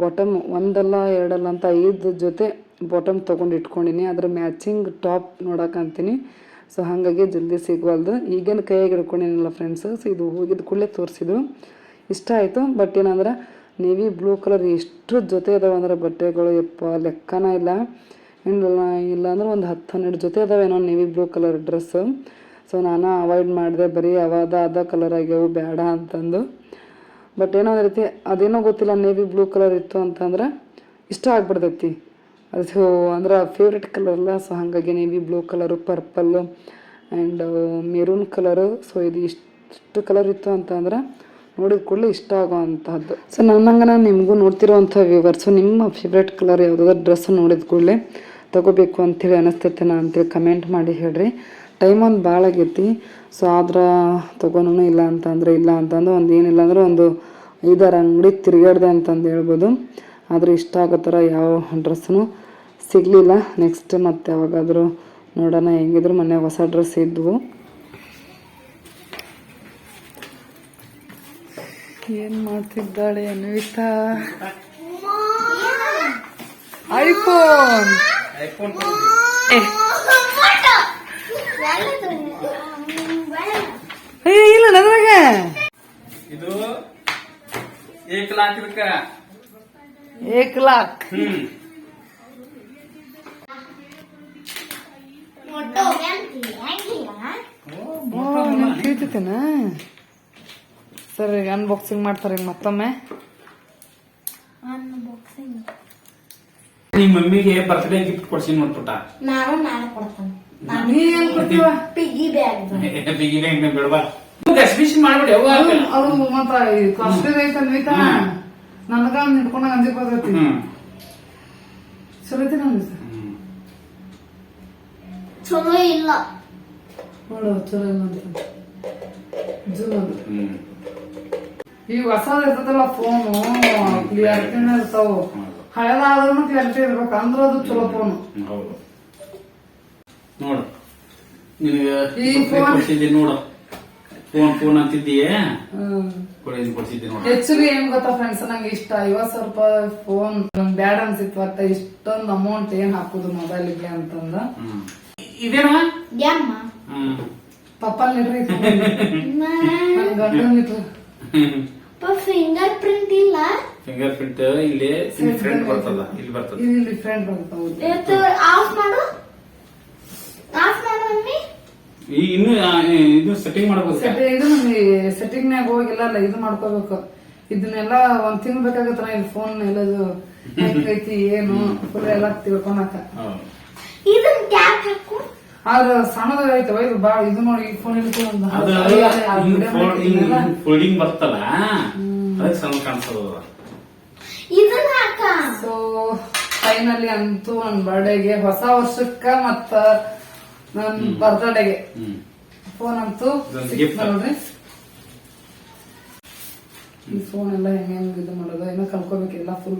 ಬಾಟಮ್ ಒಂದಲ್ಲ ಎರಡಲ್ಲ ಅಂತ ಐದು ಜೊತೆ ಬಾಟಮ್ ತೊಗೊಂಡು ಇಟ್ಕೊಂಡಿನಿ. ಅದ್ರ ಮ್ಯಾಚಿಂಗ್ ಟಾಪ್ ನೋಡಕ್ಕಂತೀನಿ ಸೊ ಹಾಗಾಗಿ ಜಲ್ದಿ ಸಿಗವಲ್ದು. ಈಗೇನು ಕೈಯಾಗಿ ಹಿಡ್ಕೊಂಡಿನಲ್ಲ ಫ್ರೆಂಡ್ಸ್ ಸೊ ಇದು ಹೋಗಿದ ಕೂಡಲೇ ತೋರಿಸಿದ್ರು. ಇಷ್ಟ ಆಯಿತು ಬಟ್ ಏನಂದ್ರೆ ನೇವಿ ಬ್ಲೂ ಕಲರ್ ಎಷ್ಟು ಜೊತೆ ಅದಾವೆ ಅಂದ್ರೆ ಬಟ್ಟೆಗಳು, ಯಪ್ಪ, ಲೆಕ್ಕನ ಇಲ್ಲ. ಇಲ್ಲ ಅಂದ್ರೆ ಒಂದು ಹತ್ತು ಹನ್ನೆರಡು ಜೊತೆ ಅದಾವೇನೋ navy blue colour dress so ನಾನು ಅವಾಯ್ಡ್ ಮಾಡಿದೆ, ಬರೀ ಅವಾದ ಅದ ಕಲರ್ ಆಗ್ಯಾವು ಬೇಡ ಅಂತಂದು. ಬಟ್ ಏನೋ ರೀತಿ ಅದೇನೋ ಗೊತ್ತಿಲ್ಲ ನೇವಿ ಬ್ಲೂ ಕಲರ್ ಇತ್ತು ಅಂತಂದ್ರೆ ಇಷ್ಟ ಆಗ್ಬಿಡ್ತೈತಿ. ಅದು ಅಂದ್ರೆ ಫೇವ್ರೆಟ್ ಕಲರ್ ಅಲ್ಲ. ಸೊ ಹಾಗಾಗಿ navy blue colour purple and maroon colour so ಇದು ಇಷ್ಟು ಕಲರ್ ಇತ್ತು ಅಂತಂದ್ರೆ ನೋಡಿದ ಕೂಡಲೇ ಇಷ್ಟ ಆಗೋವಂಥದ್ದು ಸೊ ನನ್ನಂಗೆ ನಿಮಗೂ ನೋಡ್ತಿರೋವಂಥ ವ್ಯೂವರ್ಸು ನಿಮ್ಮ ಫೇವ್ರೆಟ್ ಕಲರ್ ಯಾವುದಾದ್ರು ಡ್ರೆಸ್ ನೋಡಿದ ಕೂಡಲೇ ತಗೋಬೇಕು ಅಂಥೇಳಿ ಅನಿಸ್ತೈತೆನಾ ಅಂತೇಳಿ ಕಮೆಂಟ್ ಮಾಡಿ ಹೇಳ್ರಿ. ಟೈಮ್ ಒಂದು ಭಾಳ ಆಗೈತಿ. ಸೊ ಆದ್ರೆ ತಗೋನು ಇಲ್ಲ ಅಂತಂದರೆ ಇಲ್ಲ ಅಂತಂದು ಒಂದು ಏನಿಲ್ಲ ಅಂದ್ರೆ ಒಂದು ಐದಾರು ಅಂಗಡಿ ತಿರುಗಾಡ್ದೆ ಅಂತಂದು ಹೇಳ್ಬೋದು. ಆದರೆ ಇಷ್ಟ ಆಗೋ ಥರ ಯಾವ ಡ್ರೆಸ್ಸೂ ಸಿಗಲಿಲ್ಲ. ನೆಕ್ಸ್ಟ್ ಮತ್ತೆ ಯಾವಾಗಾದರೂ ನೋಡೋಣ. ಹೆಂಗಿದ್ರು ಮೊನ್ನೆ ಹೊಸ ಡ್ರೆಸ್ ಇದ್ವು. ಏನು ಮಾಡ್ತಿದ್ದಾಳೆ ಅನ್ವಿತಾ? ಐಫೋನ್ ಇಲ್ಲ ನನಗೆ ಇದು ಏಕ್ ಲಾಕ್ ಏಕ್ ಲಾಕ್. ಕೇಳ್ತೈತೇನ ಸರ್ ಈಗ ಅನ್ಬಾಕ್ಸಿಂಗ್ ಮಾಡ್ತಾರೆ ಈಗ ಮತ್ತೊಮ್ಮೆ. ನಿಮ್ಮ ಮಮ್ಮಿಗೆ ಬರ್ತ್ಡೇ ಗಿಫ್ಟ್ ಕೊಡ್ಸಿ ನೋಡ್ಬಿಟ್ಟ ನಾನು ನಾನು ಕೊಡ್ತೇನೆ. ನೀ ಏನ್ ಕೊಡ್ತೀವ? ಪಿಗಿ ಬ್ಯಾಗ್ ಬಿಗಿನ ಹೆಂಗ ಬಿಡ್ಬಾ ಗಸ್ಬಿಸಿ ಮಾಡ್ಬಿಡಿ ಅವ್ವ ಅದು ಮತ್ತ ಕಾಸ್ಟ್ಲಿ ಐತೆ ಅನ್ವಿತಾ ನನಗ ನಿಡ್ಕೊಂಡಾಗ ಅಂಜಿಕ್ ಬರ್ತೈತಿ ಹ್ಮ್. ಚಲೋ ಐತಿ. ಚಲೋ ಇಲ್ಲ. ನೋಡು ಚಲೋ ಇಲ್ಲ ಅಂತ ಈಗ ಹೊಸದ್ ಇರ್ತದಲ್ಲ ಫೋನು ಕ್ಲಿಯರಿಟಿನ ಇರ್ತಾವ. ಹಳೇದಾದ್ರೂ ಕ್ಲಿಯರಿಟಿ ಇರ್ಬೇಕು ಅಂದ್ರೆ ಅದು ಚಲೋ ಫೋನು ಹೌದು ನೋಡು ನಿನಗೆ ಈ phone- ಕೊಡ್ಸಿದ್ದೆ ನೋಡು. ಫೋನ್ ಫೋನ್ ಅಂತಿದ್ದೀಯೇ? ಹ್ಮ್. ಕೊಡಿ ಕೊಡ್ಸಿದ್ದೆ ನೋಡು. ಆಕ್ಚುಲಿ ಏನ್ ಗೊತ್ತಾ ಫ್ರೆಂಡ್ಸ್ ನಂಗೆ ಇಷ್ಟ. ಐವತ್ ಸಾವಿರ ರೂಪಾಯಿ ಫೋನ್ ಬ್ಯಾಡ ಅನ್ಸಿತ್ತು ಒಟ್ಟ ಇಷ್ಟೊಂದು ಅಮೌಂಟ್ ಏನ್ ಹಾಕುದು ಮೊಬೈಲ್ಗೆ ಅಂತಂದ. ಇದೇನಾ ಪಪ್ಪಲ್ ಇಡ್ರಿ ನನ್ ಗಂಡನ್ ಇಟ್ರಿ ಫಿಂಗರ್ ಪ್ರಿಂಟ್ ಇಲ್ಲ ಫಿಂಗರ್ ಪ್ರಿಂಟ್ ಇಲ್ಲಿ ಫ್ರಂಟ್ ಬರ್ತದ ಇಲ್ಲಿ ಬರ್ತದ. ಇಲ್ಲಿ ಡಿಫ್ರೆಂಟ್ ಬರ್ತದ. ಆಫ್ ಮಾಡು. ಆಫ್ ಮಾಡು ಮಮ್ಮಿ. ಈ ಇನ್ನು ಇದು ಸೆಟ್ಟಿಂಗ್ ಸೆಟ್ ಇದು ಸೆಟ್ಟಿಂಗ್ ಸೆಟ್ಟಿಂಗ್ನಾಗ ಹೋಗಿಲ್ಲ ಅಲ್ಲ ಇದು ಮಾಡ್ಕೋಬೇಕು. ಇದನ್ನೆಲ್ಲ ಒಂದ್ ತಿಂಗ್ ಬೇಕಾಗತ್ತ ಇದು ಫೋನ್ ಎಲ್ಲದು ಐತಿ ಏನು ಫುಲ್ ಎಲ್ಲ ತಿಳ್ಕೊಳಕ. ಇದನ್ನ ಇದನ್ ಟ್ಯಾಪ್ ಹಾಕು. ಆದ್ರ ಐತೆ ಇದು ಬಾ ಇದು ನೋಡಿ ಈ ಫೋನ್ ಹಿಡ್ಕೊಂಡು ಅದು ಫೋಲ್ಡಿಂಗ್ ಬರ್ತಲ್ಲ? ಅದಕ್ಕೆ ಸಣ್ಣ ಕಾಣಿಸೋದು ಇದನ್ ಹಾಕ. ಸೊ ಫೈನಲಿ ಅಂತೂ ನನ್ನ ಬರ್ಡೇಗೆ ಹೊಸ ವರ್ಷಕ್ಕ ಮತ್ತ ನನ್ನ ಬರ್ತ್ಡೇಗೆ ಫೋನ್ ಅಂತೂ ನೋಡ್ರಿ. ಈ ಫೋನ್ ಎಲ್ಲ ಹೆಂಗ್ ಹೆಂಗ್ ಇದು ಮಾಡೋದು ಏನೋ ಕಲ್ಕೋಬೇಕಿಲ್ಲ ಫುಲ್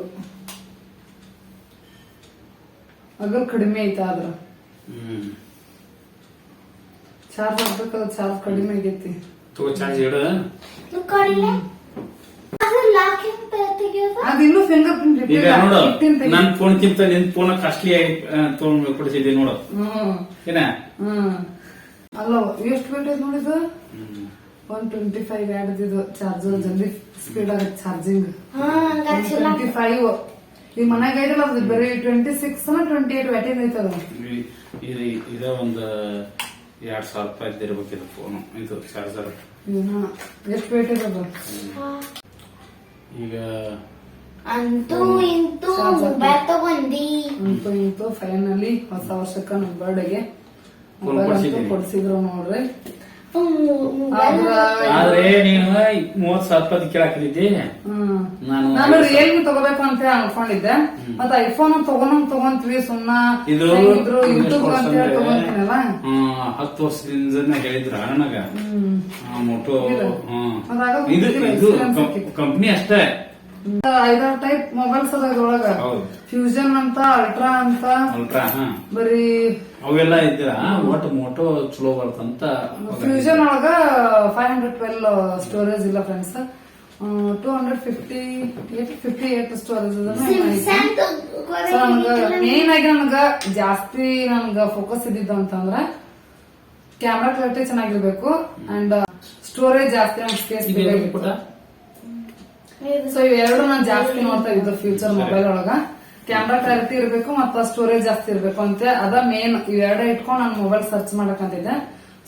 ಅಗಲ್ ಕಡಿಮೆ ಐತ ಆದ್ರ. ಹ್ಮ್. ಚಾರ್ಜ್ ಹಾಕ್ಬೇಕಲ್ಲ ಚಾರ್ಜ್ ಕಡಿಮೆ ಆಗೈತಿ. ತೋ ಚಾರ್ಜ್ ಇಡು. ಅದಿನ್ನೂ ಫಿಂಗರ್ ಪ್ರಿಂಟ್ ಈಗ ನೋಡು ನನ್ ಫೋನ್ ಕಿಂತ ನಿನ್ ಫೋನ್ ಕಾಸ್ಟ್ಲಿ ಆಗಿ ತಗೊಂಡ್ ಕೊಡಿಸಿದ್ದೆ ನೋಡು. ಹ್ಮ್. ಏನ? ಹ್ಮ್. ಅಲ್ಲ ಎಷ್ಟು ಗಂಟೆ ನೋಡಿದ? ಒನ್ ಟ್ವೆಂಟಿ ಫೈವ್ ಇದು ಚಾರ್ಜ್ ಜಲ್ದಿ ಸ್ಪೀಡ್ ಆಗತ್ತೆ ಚಾರ್ಜಿಂಗ್ ಟ್ವೆಂಟಿ ಫೈವ್ ಈ ಮನ್ಯಾಗ ಐತಲ್ಲ ಅದು ಬರೀ ಟ್ವೆಂಟಿ ಸಿಕ್ಸ್ ಟ್ವೆಂಟಿ ಏಟ್ ವ್ಯಾಟಿಂಗ್ ಐತದ ಇದ ಒಂದು ಎರಡ್ ಸಾವಿರ ರೂಪಾಯಿ ಇದು ಫೋನ್ ಇದು ಚಾರ್ಜರ್ ಎಷ್ಟು ಇರೋದು ಈಗ ಅಂತೂ ಇಂತೂ ಮೊಬೈಲ್ ತಗೊಂಡಿ. ಅಂತೂ ಇಂತೂ ಫೈನಲಿ ಹೊಸ ವರ್ಷಕ್ಕೆ ನಮ್ಮ ಬರ್ಡೇಗೆ ಕೊಡ್ಸಿದ್ರು ನೋಡ್ರಿ. ಆದ್ರ ನೀನು ಮೂವತ್ ಸಾವಿರ ರೂಪಾಯಿ ಕೇಳಾಕಿದ್ದಿ ನಾನು ರಿಯಲ್ಮಿ ತಗೋಬೇಕು ಅಂತ ಅನ್ಕೊಂಡಿದ್ದೆ. ಮತ್ತ ಐಫೋನ್ ತಗೊಂಡ್ ತಗೊಂತೀವಿ ಸುಮ್ನ. ಇದು ಹತ್ತು ವರ್ಷದಿಂದ ಹೇಳಿದ್ರ ನನಗ. ಮೋಟೋ ಇದು. ಕಂಪ್ನಿ ಅಷ್ಟೇ. ಐದಾರು ಟೈಪ್ ಮೊಬೈಲ್ಸ್ ಅದ ಇದ್ರೊಳಗ. ಫ್ಯೂಷನ್ ಅಂತ ಅಲ್ಟ್ರಾ ಅಂತ ಅಲ್ಟ್ರಾ ಹಾ. ಬರೀ ಅವೆಲ್ಲ ಇದ್ದೀರಾ? ಒಟ್ಟು ಮೋಟೋ ಚಲೋ ಬರ್ತಂತ ಫ್ಯೂಷನ್ ಒಳಗ ಫೈವ್ ಹಂಡ್ರೆಡ್ ಟ್ವೆಲ್ ಸ್ಟೋರೇಜ್ ಇಲ್ಲ friends two hundred fifty eight fifty eight storage main ಆಗಿ ನನ್ಗ ಜಾಸ್ತಿ ನನ್ಗ ಫೋಕಸ್ ಇದ್ದಿದ್ದು ಅಂತಂದ್ರ ಕ್ಯಾಮ್ರಾ ಕ್ಲಾರಿಟಿ ಚೆನ್ನಾಗಿರ್ಬೇಕು ಅಂಡ್ ಸ್ಟೋರೇಜ್ ಜಾಸ್ತಿ ನಮ್ಗೆ ಸ್ಪೇಸ್ ಪುಟ ಸೊ ಇವೆರಡು ನಾನು ಜಾಸ್ತಿ ನೋಡ್ತಾ ಇದ್ದು ಫ್ಯೂಚರ್ ಮೊಬೈಲ್ ಒಳಗ. ಕ್ಯಾಮ್ರಾ ಕ್ಲಾರಿಟಿ ಇರಬೇಕು ಮತ್ತ ಸ್ಟೋರೇಜ್ ಜಾಸ್ತಿ ಇರಬೇಕು ಅಂತ. ಅದ ಮೇನ್ ಇವೆರಡ ಇಟ್ಕೊಂಡು ನಾನು ಮೊಬೈಲ್ ಸರ್ಚ್ ಮಾಡಕಂತಿದ್ದೆ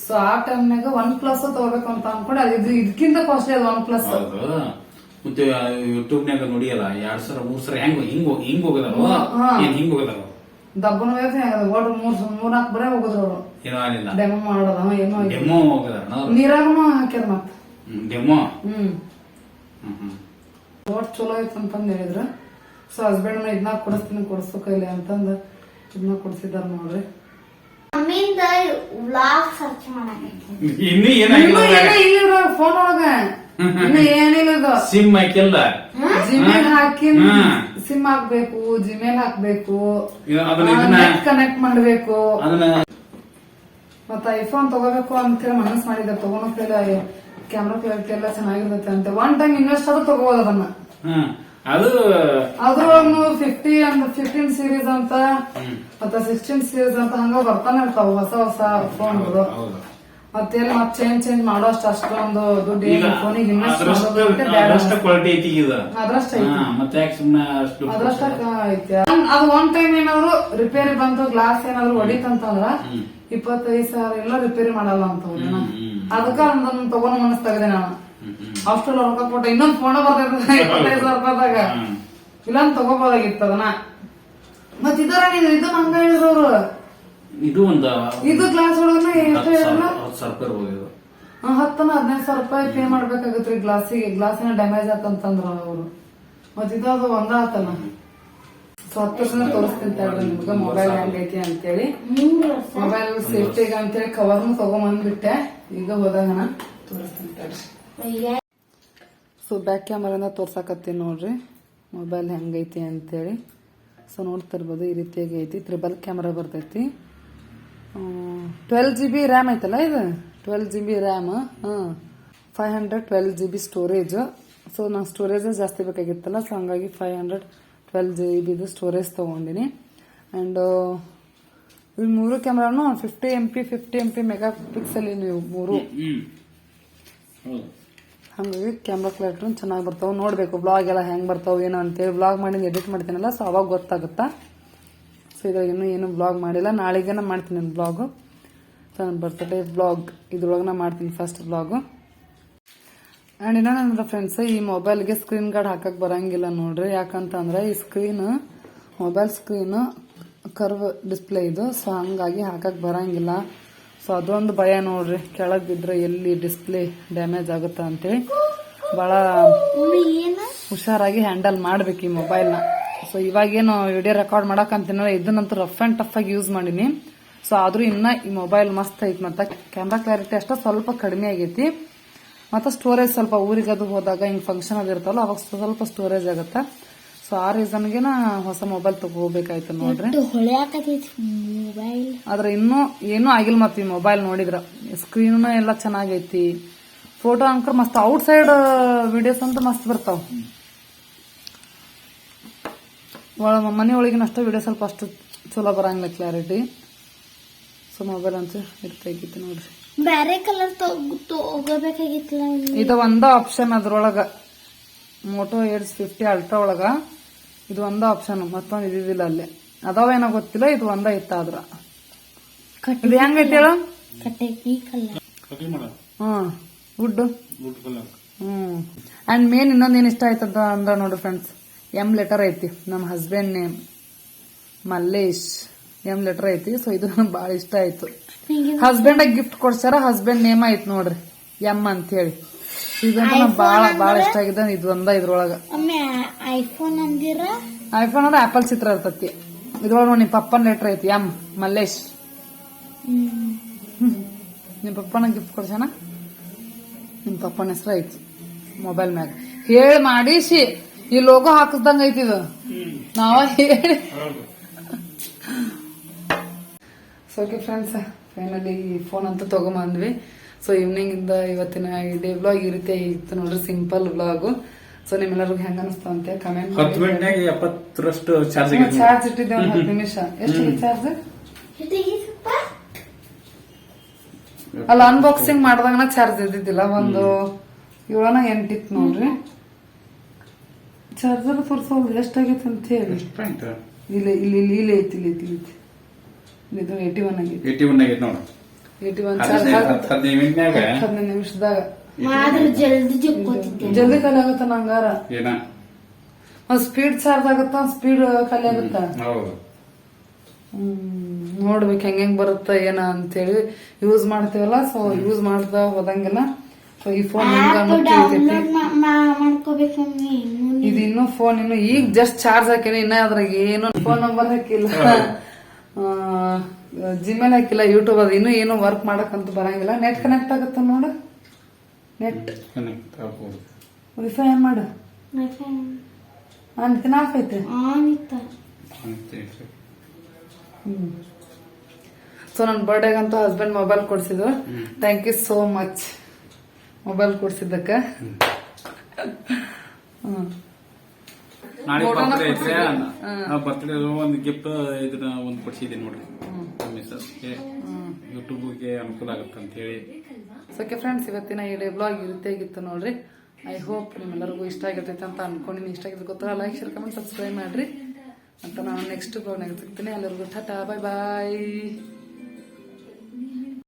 ಸೊ ಆ ಟೈಮ್ನಾಗ ಒನ್ ಪ್ಲಸ್ ತಗೋಬೇಕು ಅಂತ ಅನ್ಕೊಂಡು. ಅದು ಇದು ಇದಕ್ಕಿಂತ ಕಾಸ್ಟ್ಲಿ ಅದು ಒನ್ ಪ್ಲಸ್ ಮತ್ತೆ ಯೂಟ್ಯೂಬ್ನಾಗ ನೋಡಿಯಲ್ಲ ಎರಡ್ ಸಲ ಮೂರ್ ಸಲ ಹೆಂಗ್ ಹಿಂಗ್ ಹೋಗ್- ಹಿಂಗ್ ಹೋಗದಾರೋ ಹಾ. ಏನ್ ಹಿಂಗ್ ಹೋಗದಾರೋ ದಬ್ಬನ ವೇಗ ಒಟ್ಟು ಮೂರ್ ಮೂರ್ ನಾಲ್ಕು ಬರೇ ಹೋಗುದ್ರು ಅವರು. ಏನೋ ಆಗಿಲ್ಲ ಡೆಮೋ ಮಾಡೋದ ಏನೋ. ಡೆಮೋ ಹೋಗದಾರ ನೀರಾಗನು ಹಾಕ್ಯಾರ ಮತ್ತ. ಡೆಮೋ ಹ್ಮ್. ಹ್ಮ್ ಹ್ಮ್. ಒಟ್ ಚಲೋ ಐತ್ ಅಂತಂದ ಹೇಳಿದ್ರು. ಸೊ ಹಸ್ಬೆಂಡ್ ಇದನ್ನ ಕೊಡಿಸ್ತೀನಿ ಕೊಡಿಸೋ ಕೈಲಿ ಅಂತಂದ ಇದನ್ನ ಕೊಡ್ಸಿದಾರ ನೋಡ್ರಿ. ವ್ಲಾಗ್ ಸರ್ಚ್ ಮಾಡಕತ್ತೀನಿ ಇನ್ನೂ ಏನಾಗಿಲ್ಲ ಇನ್ನು ಏನೋ ಇಲ್ಲ ಫೋನ್ ಒಳಗ. ಇನ್ನು ಏನಿಲ್ಲ ಇದು. ಸಿಮ್ ಹಾಕಿಲ್ಲ? ಜಿಮೇಲ್ ಹಾಕಿ ಸಿಮ್ ಹಾಕ್ಬೇಕು ಜಿಮೇಲ್ ಹಾಕ್ಬೇಕು. ಇದು- ಅದನ್ನ ಇದನ್ನ ಕನೆಕ್ಟ್ ಮಾಡ್ಬೇಕು. ಅದನ್ನ ಮತ್ತ ಐಫೋನ್ ತಗೋಬೇಕು ಅಂತ ಮನಸ್ ಮಾಡಿದ್ದೆ ತಗೊಳಕ್ಕೆ ಕ್ಯಾಮ್ರಾ ಕ್ಲಾರಿಟಿ ಎಲ್ಲ ಚೆನ್ನಾಗಿರುತ್ತೆ ಅಂತ. ಒನ್ ಟೈಮ್ ಇನ್ವೆಸ್ಟ್ ಆದ್ರೂ ತಗೋಬಹುದು ಅದನ್ನ. ಹ್ಮ್. ಅದು ಒಂದು ಫಿಫ್ಟಿ ಅಂತ ಫಿಫ್ಟೀನ್ ಸೀರೀಸ್ ಅಂತ ಮತ್ತೆ ಸಿಕ್ಸ್ಟೀನ್ ಸೀರೀಸ್ ಅಂತ ಹಂಗ ಬರ್ತಾನೆ ಇರ್ತಾವ ಹೊಸ ಹೊಸ ಫೋನ್ ಮತ್ತೆ ಮತ್ ಚೇಂಜ್ ಚೇಂಜ್ ಮಾಡೋಷ್ಟು ಅಷ್ಟೊಂದು ದುಡ್ಡು ಏನು ಫೋನಿಗೆ ಇನ್ವೆಸ್ಟ್ ಬೇಡ ಕ್ವಾಲಿಟಿ ಐತಿ ಇದು. ಅದ್ರಷ್ಟ ಮತ್ತೆ ಅದ್ರಷ್ಟ ಐತಿ. ಅದು ಒನ್ ಟೈಮ್ ಏನಾದ್ರು ರಿಪೇರಿ ಬಂತು ಗ್ಲಾಸ್ ಏನಾದ್ರು ಹೊಡಿತಂತಂದ್ರ. ಇಪ್ಪತ್ತೈದು ಸಾವಿರ ಎಲ್ಲ ರಿಪೇರಿ ಮಾಡಲ್ಲ ಅಂತ. ಅದಕ್ಕ ಒಂದೊಂದು ತಗೊಂಡ್ ಮನಸ್ ತೆಗದೆ ನಾನು. ಅಷ್ಟು ರೊಕ್ಕ ಕೊಟ್ಟ ಇನ್ನೊಂದ್ ಫೋನ್ ಬರ್ತೈತೆ ರೂಪಾಯಿದಾಗ. ಹ್ಮ್. ಇಲ್ಲ ತಗೋಬೋದಾಗಿತ್ತು ಅದನ್ನ. ಮತ್ ಇದರ ನೀನು ಇದು ಹಂಗ ಹೇಳಿದ್ರು ಇದು ಒಂದ ಇದು ಗ್ಲಾಸ್ ಎಷ್ಟು ಇದು. ಹತ್ತನ ಹದಿನೈದು ಸಾವಿರ ರೂಪಾಯಿ ಪೇ ಮಾಡ್ಬೇಕಾಗತ್ರಿ ಗ್ಲಾಸಿಗೆ ಗ್ಲಾಸಿನ ಡ್ಯಾಮೇಜ್ ಆತಂತಂದ್ರ ಅವರು. ಮತ್ ಇದು ಅದು ಒಂದ ಆತಲ್ಲ ಸೊ ಹತ್ತು ತೋರಿಸ್ತೀನಿ ತಗೊಳ್ಳಿ ನಿಮ್ಗೆ ಮೊಬೈಲ್ ಹೆಂಗೈತಿ ಐತಿ ಅಂತೇಳಿ ಮೊಬೈಲ್ ಸೇಫ್ಟಿಗೆ ಅಂತೇಳಿ ಕವರ್ನು ತಗೊಂಬಂದ್ಬಿಟ್ಟೆ. ಈಗ ಹೋದಾಗ ತೋರಿಸ್ತೀನಿ ತಡ್ರಿ. ಸೊ ಬ್ಯಾಕ್ ಕ್ಯಾಮರಿಂದ ತೋರ್ಸಕತ್ತೀನಿ ನೋಡ್ರಿ. ಮೊಬೈಲ್ ಹೆಂಗೈತಿ ಅಂತೇಳಿ. ಸೊ ನೋಡ್ತಿರ್ಬೋದು ಈ ರೀತಿಯಾಗಿ ಐತಿ. ತ್ರಿಬಲ್ ಕ್ಯಾಮ್ರಾ ಬರ್ತೈತಿ. ಟ್ವೆಲ್ ಜಿ ಬಿ ರ್ಯಾಮ್ ಐತಲ್ಲ ಇದು? ಟ್ವೆಲ್ ಜಿ ಬಿ ರ್ಯಾಮ್ ಹಾಂ. Five hundred twelve G B storage so ನಂಗೆ ಸ್ಟೋರೇಜ್ ಜಾಸ್ತಿ ಬೇಕಾಗಿತ್ತಲ್ಲ ಸೊ ಹಂಗಾಗಿ ಫೈವ್ ಹಂಡ್ರೆಡ್ ಟ್ವೆಲ್ ಜಿ ಬಿದು ಸ್ಟೋರೇಜ್ ತೊಗೊಂಡಿನಿ. ಆ್ಯಂಡ್ ಈ ಮೂರು ಕ್ಯಾಮ್ರಾನು fifty M P fifty M P megapixel ನೀವು ಮೂರು. ಹಂಗಾಗಿ ಕ್ಯಾಮ್ರಾ ಕ್ಲಾರಿಟಿ ಚೆನ್ನಾಗಿ ಬರ್ತಾವೆ. ನೋಡಬೇಕು ಬ್ಲಾಗ್ ಎಲ್ಲ ಹೆಂಗೆ ಬರ್ತಾವೆ ಏನೋ ಅಂತೇಳಿ. ಬ್ಲಾಗ್ ಮಾಡಿ ಎಡಿಟ್ ಮಾಡ್ತೀನಲ್ಲ ಸೊ ಅವಾಗ ಗೊತ್ತಾಗುತ್ತಾ? ಸೊ ಇದ್ರಾಗ ಇನ್ನೂ ಏನು ಬ್ಲಾಗ್ ಮಾಡಿಲ್ಲ. ನಾಳೆಗೇನ ಮಾಡ್ತೀನಿ ನಾನು ಬ್ಲಾಗು ಸೊ ನನ್ನ ಬರ್ತ್ಡೇ ಬ್ಲಾಗ್ ಇದ್ರೊಳಗೆ ಮಾಡ್ತೀನಿ ಫಸ್ಟ್ ಬ್ಲಾಗು ಆ್ಯಂಡ್ ಇನ್ನೊಂದಂದ್ರೆ ಫ್ರೆಂಡ್ಸ್ ಈ ಮೊಬೈಲ್ಗೆ ಸ್ಕ್ರೀನ್ ಗಾರ್ಡ್ ಹಾಕಕ್ಕೆ ಬರಂಗಿಲ್ಲ ನೋಡ್ರಿ. ಯಾಕಂತಂದ್ರೆ ಈ screen mobile screen curve display ಇದು. ಸೊ ಹಂಗಾಗಿ ಹಾಕಕ್ ಬರಂಗಿಲ್ಲ. ಸೊ ಅದೊಂದು ಭಯ ನೋಡ್ರಿ. ಕೆಳಗೆ ಬಿದ್ರೆ ಎಲ್ಲಿ ಡಿಸ್ಪ್ಲೇ ಡ್ಯಾಮೇಜ್ ಆಗುತ್ತಾ ಅಂತೇಳಿ. ಭಾಳ ಹುಷಾರಾಗಿ ಹ್ಯಾಂಡಲ್ ಮಾಡ್ಬೇಕು ಈ ಮೊಬೈಲ್ನ ಸೊ ಇವಾಗೇನು ವಿಡಿಯೋ ರೆಕಾರ್ಡ್ ಮಾಡಕ್ಕಂತೀನಲ್ಲ ಇದನ್ನಂತೂ ರಫ್ ಆ್ಯಂಡ್ ಟಫ್ ಆಗಿ ಯೂಸ್ ಮಾಡೀನಿ. ಸೊ ಆದ್ರೂ ಇನ್ನ ಈ ಮೊಬೈಲ್ ಮಸ್ತ್ ಐತಿ ಮತ್ತೆ. ಕ್ಯಾಮ್ರಾ ಕ್ಲಾರಿಟಿ ಅಷ್ಟ ಸ್ವಲ್ಪ ಕಡಿಮೆ ಆಗೈತಿ. ಮತ್ತೆ ಸ್ಟೋರೇಜ್ ಸ್ವಲ್ಪ ಊರಿಗೆ ಅದು ಹೋದಾಗ ಹಿಂಗೆ ಫಂಕ್ಷನ್ ಅದು ಇರ್ತಾವಲ್ಲ ಅವಾಗ ಸ್ವಲ್ಪ ಸ್ಟೋರೇಜ್ ಆಗುತ್ತೆ. ಸೊ ಆ ರೀಸನ್ಗೆ ನಾ ಹೊಸ ಮೊಬೈಲ್ ತಗೋಬೇಕಾಯ್ತು ನೋಡ್ರಿ. ಆದ್ರೆ ಇನ್ನೂ ಏನೂ ಆಗಿಲ್ಲ ಮತ್ತೆ ಈ ಮೊಬೈಲ್ ನೋಡಿದ್ರ. ಸ್ಕ್ರೀನ್ ಎಲ್ಲ ಚೆನ್ನಾಗೈತಿ. ಫೋಟೋ ಅಂಕರ್ ಮಸ್ತ್ ಔಟ್ ಸೈಡ್ ವಿಡಿಯೋಸ್ ಅಂತ ಮಸ್ತ್ ಬರ್ತಾವ. ಒಳ ಮನೆ ಒಳಗಿನ ಅಷ್ಟು ವಿಡಿಯೋ ಸ್ವಲ್ಪ ಅಷ್ಟು ಚಲೋ ಬರಂಗಿಲ್ಲ ಕ್ಲಾರಿಟಿ ಸೊ ಮೊಬೈಲ್ ಅಂತ ಇರ್ತೈತಿ ನೋಡ್ರಿ. ಬ್ಯಾರೆ ಕಲರ್ ತಗೋಬೇಕಾಗಿತ್ತಲ್ಲ ಇದು ಒಂದ ಆಪ್ಷನ್ ಅದ್ರೊಳಗ. ಮೋಟೋ ಏಟ್ಸ್ ಫಿಫ್ಟಿ ಅಲ್ಟ್ರಾ ಒಳಗ ಇದು ಒಂದ ಆಪ್ಷನ್ ಮತ್ತೊಂದು ಇದಿಲ್ಲ ಅಲ್ಲಿ. ಅದಾವೇನೋ ಗೊತ್ತಿಲ್ಲ ಇದು ಒಂದ ಇತ್ತ ಆದ್ರ ಇದು ಹೆಂಗೈತಿ ಹೇಳು? ಕಟ್ಟೆ ಈ ಕಲರ್. ಹ್ಮ್ ವುಡ್ ಹ್ಮ್. ಅಂಡ್ ಮೇನ್ ಇನ್ನೊಂದ್ ಏನ್ ಇಷ್ಟ ಆಯ್ತದ ಅಂದ್ರ ನೋಡ್ರಿ ಫ್ರೆಂಡ್ಸ್ ಎಂ ಲೆಟರ್ ಐತಿ ನಮ್ಮ husband name Mallesh M letter ಐತಿ ಸೊ ಇದು ನಂಗೆ ಬಾಳ ಇಷ್ಟ ಆಯ್ತು. ಹಸ್ಬೆಂಡ್ ಗಿಫ್ಟ್ ಕೊಡ್ಸಾರ ಹಸ್ಬೆಂಡ್ ನೇಮ್ ಆಯ್ತು ನೋಡ್ರಿ. ಎಂ ಅಂತ ಹೇಳಿ ಇದಂತ ನಂಗೆ ಬಾಳ ಬಾಳ ಇಷ್ಟ ಆಗಿದೆ ಇದು ಒಂದ ಇದ್ರೊಳಗ ಐಫೋನ್ ಅಂದಿರ? ಐಫೋನ್ ಅಂದ್ರೆ ಆಪಲ್ ಚಿತ್ರ ಇರ್ತತಿ. ಇದ್ರೊಳಗ ನೋಡಿ ನಿಮ್ಮ ಪಪ್ಪನ ಲೆಟರ್ ಐತಿ ಎಂ ಮಲ್ಲೇಶ್. ನಿಮ್ ನಿಮ್ಮ ಪಪ್ಪನ ಗಿಫ್ಟ್ ಕೊಡ್ಸಣ ನಿಮ್ ಪಪ್ಪನ ಹೆಸರು ಐತಿ ಮೊಬೈಲ್ ಮ್ಯಾಗ. ಹೇಳಿ ಮಾಡಿಸಿ ಈ ಲೋಗೋ ಹಾಕಿಸ್ದಂಗ ಐತಿ ಇದು. ನಾವ ಹೇಳಿ. ಸೊ ಓಕೆ ಫ್ರೆಂಡ್ಸ್ ಫೈನಲಿ ಈ ಫೋನ್ ಅಂತ ತಗೊಂಬಂದ್ವಿ. ಸೊ ಈವ್ನಿಂಗ್ ಇಂದ ಇವತ್ತಿನ ಡೇ ಬ್ಲಾಗ್ ಈ ರೀತಿ ಇತ್ತು ನೋಡ್ರಿ ಸಿಂಪಲ್ ಬ್ಲಾಗ್ ಸೊ ನಿಮ್ಮೆಲ್ಲರಿಗೂ ಹೆಂಗ ಅನಿಸ್ತು ಅಂತ ಕಮೆಂಟ್ ಹತ್ತು ಗಂಟೆಗೆ ಎಪ್ಪತ್ತರಷ್ಟು ಚಾರ್ಜ್ ಚಾರ್ಜ್ ಇಟ್ಟಿದ್ದೆ ಒಂದು ಹತ್ತು ನಿಮಿಷ. ಎಷ್ಟು ಚಾರ್ಜ್ ಅಲ್ಲ ಅನ್ಬಾಕ್ಸಿಂಗ್ ಮಾಡಿದಾಗ ಚಾರ್ಜ್ ಇದ್ದಿದ್ದಿಲ್ಲ. ಒಂದು ಏಳನ ಎಂಟಿತ್ತು ನೋಡ್ರಿ. ಚಾರ್ಜರ್ ತೋರಿಸೋದು ಎಷ್ಟಾಗೈತೆ ಅಂತ ಹೇಳಿ. ಇಲ್ಲ ಇಲ್ಲಿ ಇಲ್ಲಿ ಇಲ್ಲಿ ಇಲ್ಲಿ ಐತಿ ಇಲ್ಲಿ ಐತಿ ಇಲ್ಲಿ ಐತಿ. ಇದು ಏಟಿ ಒನ್ ಆಗೈತಿ ಏಟಿ ಒನ್ ಆಗೈತಿ ನೋಡು. ಏಟಿ ಒನ್ ಚಾರ್ಜ್ ಹದಿನೈದು ಹದಿನೈದು ಮಿನಿಟ್ನಾಗ ಹದಿನೈದು ನಿಮಿಷದಾಗ ಆದ್ರೆ ಜಲ್ದಿ ಜಕ್ಕೋತಿದ್ದೆ ಜಲ್ದಿ ಖಾಲಿ ಆಗುತ್ತ ನಂಗಾರ ಏನ? ಒಂದ್ ಸ್ಪೀಡ್ ಚಾರ್ಜ್ ಆಗುತ್ತಾ? ಸ್ಪೀಡ್ ಖಾಲಿ ಆಗುತ್ತ? ಹೌದು. ನೋಡ್ಬೇಕು ಹೆಂಗ್ ಹೆಂಗ್ ಬರುತ್ತ ಏನ ಅಂತೇಳಿ ಯೂಸ್ ಮಾಡ್ತೇವಲ್ಲ ಸೊ ಯೂಸ್ ಮಾಡ್ತಾ ಹೋದಂಗೆಲ್ಲ ಸೊ ಈ ಫೋನ್ ಹೆಂಗ ಡೌನ್ಲೋಡ್ ಮಾಡ್ಕೋಬೇಕು ಇದು ಇನ್ನೂ ಫೋನ್ ಇನ್ನು ಈಗ ಜಸ್ಟ್ ಚಾರ್ಜ್ ಹಾಕಿನಿ ಇನ್ನ ಅದ್ರಾಗ ಏನು ಫೋನ್ ನಂಬರ್ ಹಾಕಿಲ್ಲ. ಜಿಮೇಲ್ ಹಾಕಿಲ್ಲ ಯೂಟ್ಯೂಬ್ ಅದು ಇನ್ನೂ ಏನು ವರ್ಕ್ ಮಾಡಕ್ಕಂತ ಬರಂಗಿಲ್ಲ. ನೆಟ್ ಕನೆಕ್ಟ್ ಆಗುತ್ತ ನೋಡು? ನೆಟ್ ಕನೆಕ್ಟ್ ಆಗ್ಬೋದು. ವೈಫೈ ಏನ್ ಮಾಡು? ಅಂತಿನ ಆಫ್ ಐತೆ? ಆನ್ ಇತ್ತ. ಅಂತ ಐತ್ರಿ. ಸೊ ನನ್ನ ಬರ್ಡೇಗಂತೂ husband mobile ಕೊಡ್ಸಿದ್ರು. Thank you so much mobile ಕೊಡ್ಸಿದ್ದಕ್ಕೆ. ಹ್ಮ್. ನಾಳೆ ಬರ್ತ್ಡೇ ಐತ್ರಿ. ಬರ್ತ್ಡೇ ಒಂದು ಗಿಫ್ಟ್ ಇದನ್ನ ಒಂದು ಕೊಡ್ಸಿದ್ದೀನಿ ನೋಡ್ರಿ. ಮಿಸ್ಸಸ್ಗೆ ಯೂಟ್ಯೂಬ್ಗೆ ಅನುಕೂಲ ಆಗುತ್ತೆ ಅಂತ ಹೇಳಿ. ಓಕೆ ಫ್ರೆಂಡ್ಸ್ ಇವತ್ತಿನ ಈ ಬ್ಲಾಗ್ ಇರುತ್ತೆ ಆಗಿತ್ತು ನೋಡ್ರಿ. ಐ ಹೋಪ್ ನಿಮ್ಮೆಲ್ಲರಿಗೂ ಇಷ್ಟ ಆಗಿರ್ತೈತೆ ಅಂತ ಅನ್ಕೊಂಡಿನಿ. ಇಷ್ಟ ಆಗಿದ್ರೆ ಗೊತ್ತಲ್ಲ ಲೈಕ್ ಶೇರ್ ಕಮೆಂಟ್ ಸಬ್ಸ್ಕ್ರೈಬ್ ಮಾಡ್ರಿ. ಅಂತ ನಾನು ನೆಕ್ಸ್ಟ್ ಬ್ಲಾಗ್ನಾಗ ಸಿಗ್ತೀನಿ ಎಲ್ಲರಿಗೂ ಟಾಟಾ ಬಾಯ್ ಬಾಯ್